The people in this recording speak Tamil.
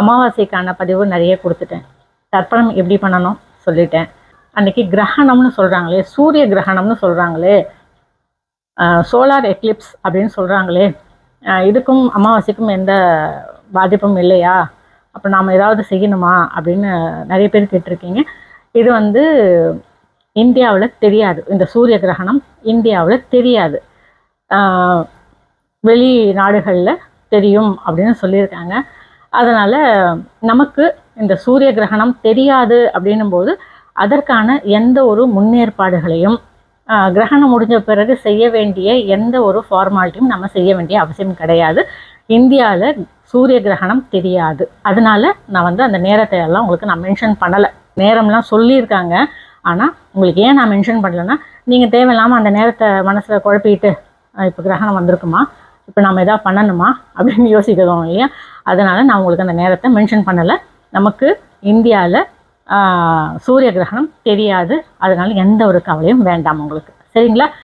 அமாவாசைக்கான பதிவு நிறைய கொடுத்துட்டேன். தர்ப்பணம் எப்படி பண்ணணும் சொல்லிட்டேன். அன்னைக்கு கிரகணம்னு சொல்கிறாங்களே சூரிய கிரகணம்னு சொல்கிறாங்களே சோலார் எக்லிப்ஸ் அப்படின்னு சொல்கிறாங்களே இதுக்கும் அமாவாசைக்கும் எந்த பாதிப்பும் இல்லையா? அப்போ நாம் ஏதாவது செய்யணுமா அப்படின்னு நிறைய பேர் கேட்டிருக்கீங்க. இது வந்து இந்தியாவில் தெரியாது. இந்த சூரிய கிரகணம் இந்தியாவில் தெரியாது. வெளி நாடுகளில் தெரியும் அப்படின்னு சொல்லியிருக்காங்க. அதனால் நமக்கு இந்த சூரிய கிரகணம் தெரியாது அப்படின்னும் போது அதற்கான எந்த ஒரு முன்னேற்பாடுகளையும் கிரகணம் முடிஞ்ச பிறகு செய்ய வேண்டிய எந்த ஒரு ஃபார்மாலிட்டியும் நம்ம செய்ய வேண்டிய அவசியம் கிடையாது. இந்தியாவில் சூரிய கிரகணம் தெரியாது. அதனால நான் வந்து அந்த நேரத்தை எல்லாம் உங்களுக்கு நான் மென்ஷன் பண்ணலை. நேரம்லாம் சொல்லியிருக்காங்க. ஆனால் உங்களுக்கு ஏன் நான் மென்ஷன் பண்ணலைன்னா நீங்கள் தேவையில்லாமல் அந்த நேரத்தை மனசில் குழப்பிட்டு இப்போ கிரகணம் வந்திருக்குமா? இப்போ நம்ம எதாவது பண்ணணுமா அப்படின்னு யோசிக்கிறோம் இல்லையா? அதனால் நான் உங்களுக்கு அந்த நேரத்தை மென்ஷன் பண்ணலை. நமக்கு இந்தியாவில் சூரிய கிரகணம் தெரியாது. அதனால எந்த ஒரு கவலையும் வேண்டாம் உங்களுக்கு. சரிங்களா?